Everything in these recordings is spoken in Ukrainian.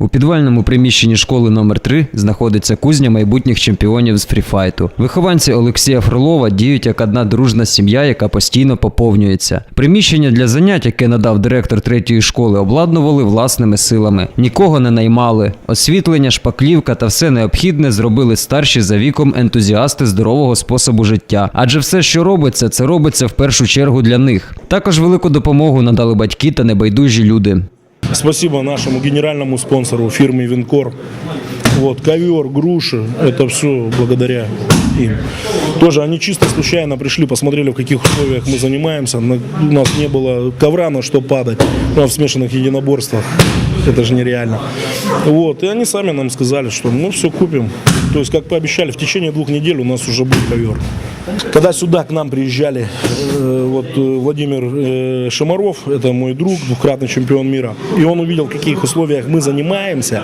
У підвальному приміщенні школи номер 3 знаходиться кузня майбутніх чемпіонів з фріфайту. Вихованці Олексія Фролова діють як одна дружна сім'я, яка постійно поповнюється. Приміщення для занять, яке надав директор третьої школи, обладнували власними силами. Нікого не наймали. Освітлення, шпаклівка та все необхідне зробили старші за віком ентузіасти здорового способу життя. Адже все, що робиться, це робиться в першу чергу для них. Також велику допомогу надали батьки та небайдужі люди. Спасибо нашему генеральному спонсору фирме Винкор. Вот, ковер, груши, это все благодаря им. Тоже они чисто случайно пришли, посмотрели, в каких условиях мы занимаемся. У нас не было ковра, на что падать. Ну, а в смешанных единоборствах это же нереально. Вот, и они сами нам сказали, что ну все купим. То есть, как пообещали, в течение двух недель у нас уже будет ковер. Когда сюда к нам приезжали, э, вот э, Владимир э, Шамаров, это мой друг, двукратный чемпион мира, и он увидел, в каких условиях мы занимаемся,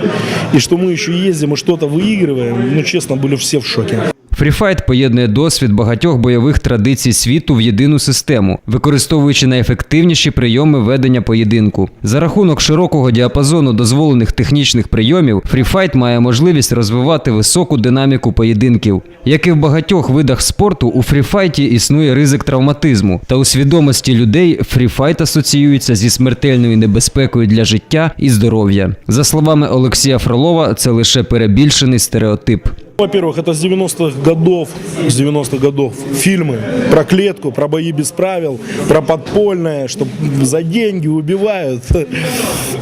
и что мы еще ездим и что-то выигрываем, ну, честно, были все в шоке. Фріфайт поєднує досвід багатьох бойових традицій світу в єдину систему, використовуючи найефективніші прийоми ведення поєдинку. За рахунок широкого діапазону дозволених технічних прийомів, фріфайт має можливість розвивати високу динаміку поєдинків. Як і в багатьох видах спорту, у фріфайті існує ризик травматизму, та у свідомості людей фріфайт асоціюється зі смертельною небезпекою для життя і здоров'я. За словами Олексія Фролова, це лише перебільшений стереотип. Во-первых, это с 90-х годов, с 90-х годов фильмы про клетку, про бои без правил, про подпольное, что за деньги убивают.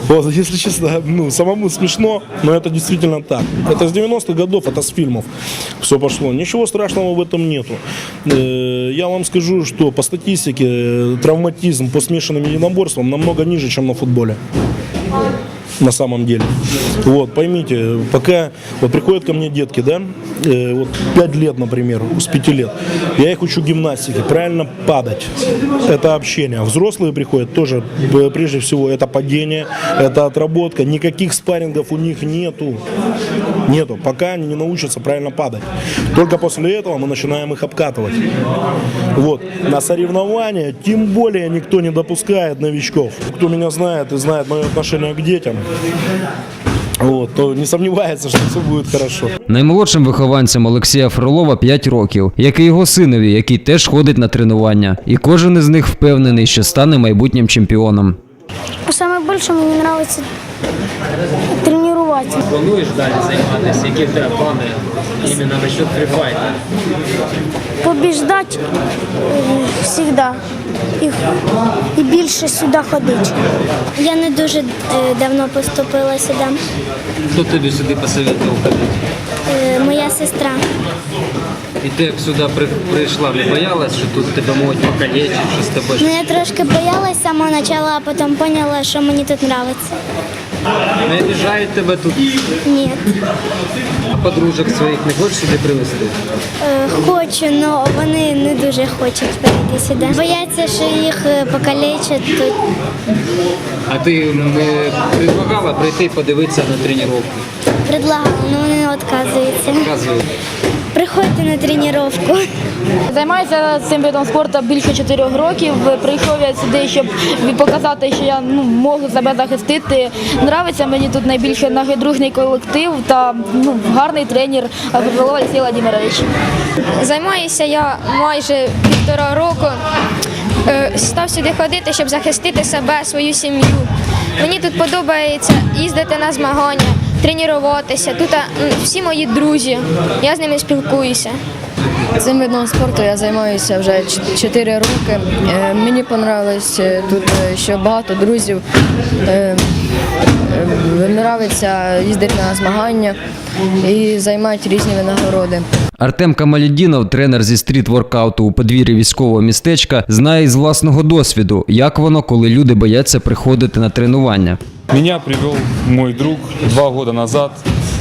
Вот, если честно, ну, самому смешно, но это действительно так. Это с 90-х годов, это с фильмов все пошло. Ничего страшного в этом нету. Э, Я вам скажу, что по статистике э, травматизм по смешанным единоборствам намного ниже, чем на футболе на самом деле. Вот, поймите, пока вот приходят ко мне детки, да, э, вот 5 лет, например, с 5 лет, я их учу гимнастике, правильно падать, это общение. А Взрослые приходят тоже, э, прежде всего, это падение, это отработка, никаких спаррингов у них нету, нету, пока они не научатся правильно падать. Только после этого мы начинаем их обкатывать. Вот. На соревнования тем более никто не допускает новичков. Кто меня знает и знает мое отношение к детям, вот, то не сомневается, что все будет хорошо. Наймолодшим вихованцем Олексія Фролова 5 років, як і його синові, який теж ходить на тренування. І кожен із них впевнений, що стане майбутнім чемпіоном. Самое больше мне нравится тренировать. Плануєш далі займатися? Які в тебе плани іменно насчет фріфайта? Побіждати е, всегда. І, і більше сюди ходити. Я не дуже е, давно поступила сюди. Хто тобі сюди посоветував ходити? Е, моя сестра. І ти як сюди при- прийшла, не боялась, що тут тебе можуть покалечити, що з тобою? Ну, я трошки боялась з самого початку, а потім поняла, що мені тут подобається. Не обіжають тебе тут, Ні. а подружок своїх не хочеш сюди привезти? Е, хочу, але вони не дуже хочуть прийти сюди. Бояться, що їх покалічать покалечать тут. А ти не предлагала прийти подивитися на тренування? Предлагала, але вони відказуються. Приходьте на тренування. Займаюся цим видом спорту більше 4 років. Прийшов я сюди, щоб показати, що я ну, можу себе захистити. Нравиться мені тут найбільше дружний колектив та ну, гарний тренер Голова Олексій Владимирович. Займаюся я майже півтора року. Е, Став сюди ходити, щоб захистити себе, свою сім'ю. Мені тут подобається їздити на змагання, тренуватися. Тут всі мої друзі. Я з ними спілкуюся. Цим видом спорту я займаюся вже 4 роки. Е, Мені понравилось е, тут, е, що багато друзів. Нравиться їздити на змагання і займати різні винагороди. Артем Камалідінов, тренер зі стріт-воркауту у подвір'ї військового містечка, знає із власного досвіду, як воно, коли люди бояться приходити на тренування. Меня привел мой друг два года назад.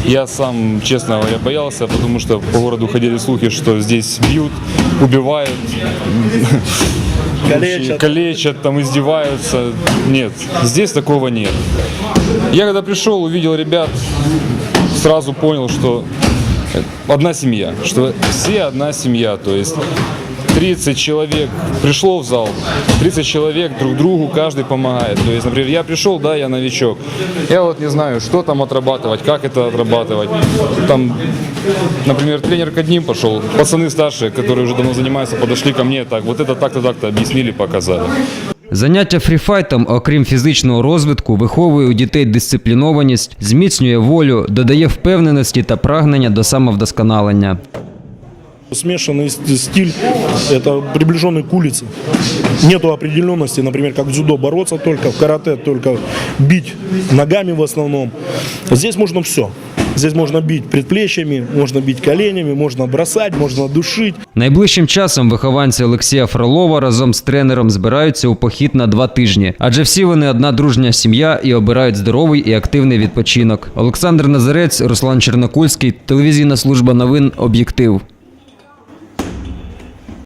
Я сам, честно говоря, боялся, потому что по городу ходили слухи, что здесь бьют, убивают, Калечат. калечат, там издеваются. Нет, здесь такого нет. Я когда пришел, увидел ребят, сразу понял, что одна семья, что все одна семья. То есть 30 человек пришло в зал, 30 человек друг другу, каждый помогает. То есть, например, я пришел, да, я новичок. Я вот не знаю, что там отрабатывать, как это отрабатывать. Там, например, тренер к одним пошел, пацаны старшие, которые уже давно занимаются, подошли ко мне, так, вот это так-то, так-то объяснили, показали. Заняття фріфайтом, окрім фізичного розвитку, виховує у дітей дисциплінованість, зміцнює волю, додає впевненості та прагнення до самовдосконалення. Смешанный ст- стиль – это приближенный к улице. Нету определенности, например, как в дзюдо бороться только, в карате только бить ногами в основном. Здесь можно все. Здесь можно бить предплечьями, можно бить коленями, можно бросать, можно душить. Найближчим часом вихованці Олексія Фролова разом з тренером збираються у похід на два тижні, адже всі вони одна дружня сім'я і обирають здоровий і активний відпочинок. Олександр Назарець, Руслан Чернокульський, телевізійна служба новин Об'єктив.